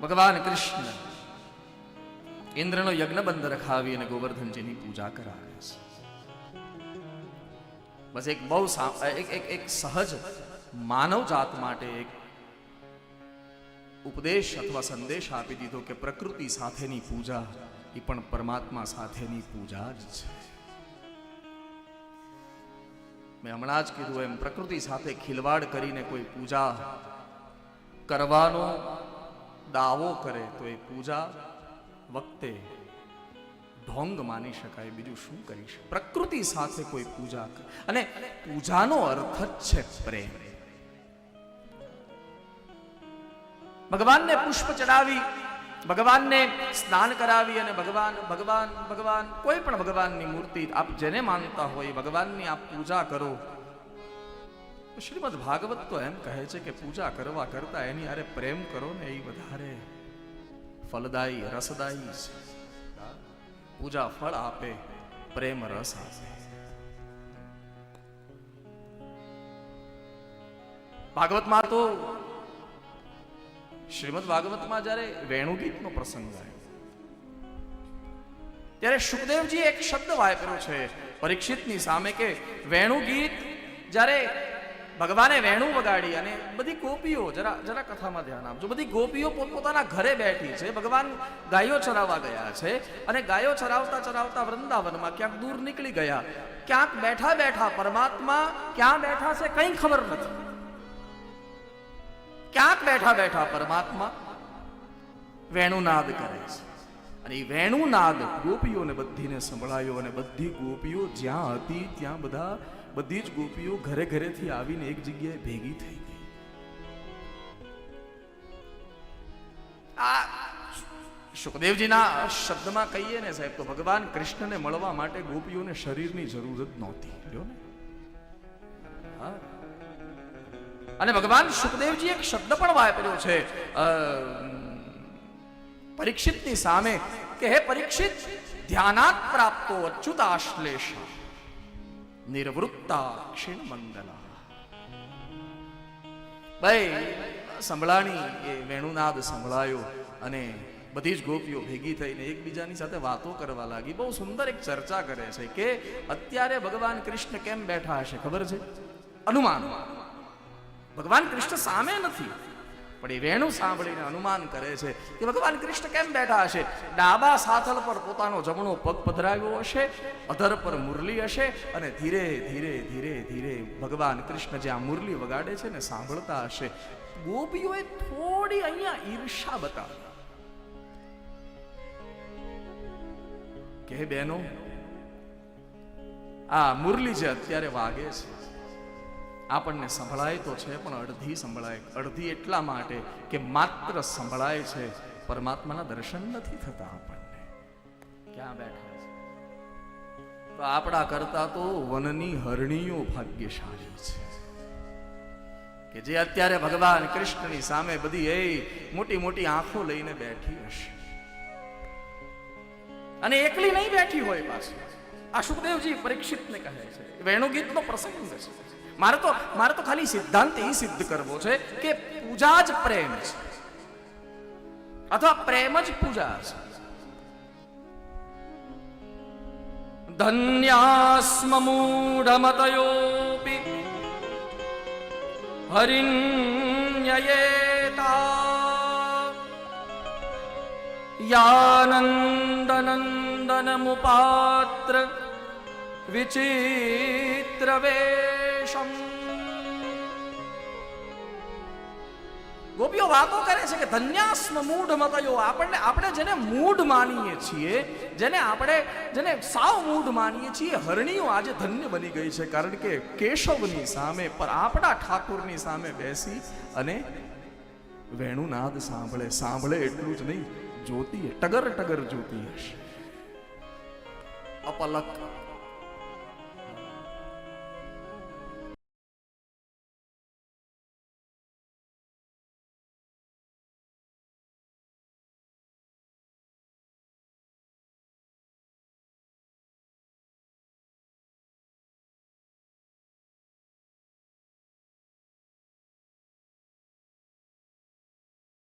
ભગવાન કૃષ્ણ ઇન્દ્રનો યજ્ઞ બંધ રખાવી અને ગોવર્ધનજીની પૂજા કરાવે છે બસ એક બહુ સા- એક એક એક સહજ માનવ જાત માટે એક ઉપદેશ અથવા સંદેશ આપી દીધો કે પ્રકૃતિ સાથેની પૂજા એ પણ પરમાત્મા સાથેની પૂજા જ છે મેં હમણાં જ કીધું એમ પ્રકૃતિ સાથે ખિલવાડ કરીને કોઈ પૂજા કરવાનો દાવો કરે તો એ પૂજા વખતે ઢોંગ માની શકાય, બીજું શું કરી શકે પ્રકૃતિ સાથે કોઈ પૂજા કરે અને પૂજાનો અર્થ જ છે પ્રેમ. ભગવાનને પુષ્પ ચડાવી, ભગવાનને સ્નાન કરાવી અને ભગવાન ભગવાન ભગવાન, કોઈ પણ ભગવાનની મૂર્તિ આપ જેને માનતા હોય, ભગવાનની આપ પૂજા કરો. શ્રીમદ ભાગવત તો એમ કહે છે કે પૂજા કરવા કરતા એની અરે પ્રેમ કરો ને એ વધારે ફલદાયી, રસદાયી છે. પૂજા ફળ આપે, પ્રેમ રસ આપે. ભાગવતમાં તો શ્રીમદ ભાગવતમાં જ્યારે વેણુગીતનો પ્રસંગ આવ્યો ત્યારે સુખદેવજી એક શબ્દ વાપર્યો છે પરીક્ષિતની સામે કે વેણુગીત જ્યારે ભગવાને વેણુ વગાડી અને બધી ગોપીઓ, જરા જરા કથામાં ધ્યાન આપજો. બધી ગોપીઓ પોતપોતાના ઘરે બેઠી છે. ભગવાન ગાયો ચરાવવા ગયા છે અને ગાયો ચરાવતા ચરાવતા વૃંદાવનમાં ક્યાંક દૂર નીકળી ગયા. ક્યાંક બેઠા બેઠા પરમાત્મા ક્યાં બેઠા છે કંઈ ખબર નથી. ક્યાંક બેઠા બેઠા પરમાત્મા વેણુનાદ કરે છે. અને એ વેણુનાદ ગોપીઓને બધીને સંભળાયો અને બધી ગોપીઓ જ્યાં હતી ત્યાં બધા, બધી જ ગોપીઓ ઘરે ઘરેથી આવીને એક જગ્યાએ ભેગી થઈ ગઈ. આ સુખદેવજીના શબ્દમાં કહીએ ને સાહેબ, તો ભગવાન કૃષ્ણને મળવા માટે ગોપીઓને શરીરની જરૂર જ નહોતી. અને ભગવાન સુખદેવજી એક શબ્દ પણ વાપર્યો છે. પરીક્ષિતની સામે કે હે પરીક્ષિત, ધ્યાનાત પ્રાપ્તો અચ્યુતાશ્લેષ, નિર્વૃત્તા ક્ષીણ મંગલા ભાઈ, સંભળાણી એ વેણુનાદ સંભળાયો અને બધી જ ગોપીઓ ભેગી થઈને એકબીજાની સાથે વાતો કરવા લાગી. બહુ સુંદર એક ચર્ચા કરે છે કે અત્યારે ભગવાન કૃષ્ણ કેમ બેઠા હશે, ખબર છે? અનુમાન. ભગવાન કૃષ્ણ સામે નથી. પણ એ વેણુ સાંભળીને અનુમાન કરે છે કે ભગવાન કૃષ્ણ કેમ બેઠા હશે? ડાબા સાથલ પર પોતાનો જમણો પગ પધરાવ્યો હશે, અધર પર મુરલી હશે અને ધીરે ધીરે ધીરે ધીરે ભગવાન કૃષ્ણ જ્યાં મુરલી વગાડે છે ને સાંભળતા હશે. ગોપીઓએ થોડી અહીંયા ઈર્ષા બતાવી. કે હે બહેનો, આ મુરલી જે અત્યારે વાગે છે આપણને સંભળાય તો છે, પણ અડધી સંભળાય. અડધી એટલા માટે કે માત્ર સંભળાય છે, પરમાત્માના દર્શન નથી થતા આપણને. ક્યાં બેઠા છે? તો આપણા કરતા તો વનની હરણીઓ ભાગ્યશાળી છે. કે જે અત્યારે ભગવાન કૃષ્ણની સામે બધી એ મોટી મોટી આંખો લઈને બેઠી હશે. અને એકલી નહીં બેઠી હોય પાછી. આ સુખદેવજી પરીક્ષિતને કહે છે. વેણુગીતનો પ્રસંગ છે. મારે તો મારે તો ખાલી સિદ્ધાંત એ સિદ્ધ કરવો છે કે પૂજા જ પ્રેમ છે. અથવા પ્રેમ જ પૂજા છે. ધન્યાસ્મ મૂઢમતયોપી હરિણ્યયેતા યાનંદનંદનમુપાત્ર વિચિત્રવેશમ ગોપીઓ વાતો કરે છે કે ધન્યાસ્મ મૂઢ મતયો. આપણને, આપણે જેને મૂઢ માનીએ છીએ, જેને આપણે, જેને સાવ મૂઢ માનીએ છીએ, હરણીઓ આજે ધન્ય બની ગઈ છે કારણ કે કેશવની સામે, પર આપણા ઠાકુરની સામે બેસી અને વેણુનાદ સાંભળે. સાંભળે એટલું જ નહીં, જોતી ટગર ટગર જોતી હશે. અપલક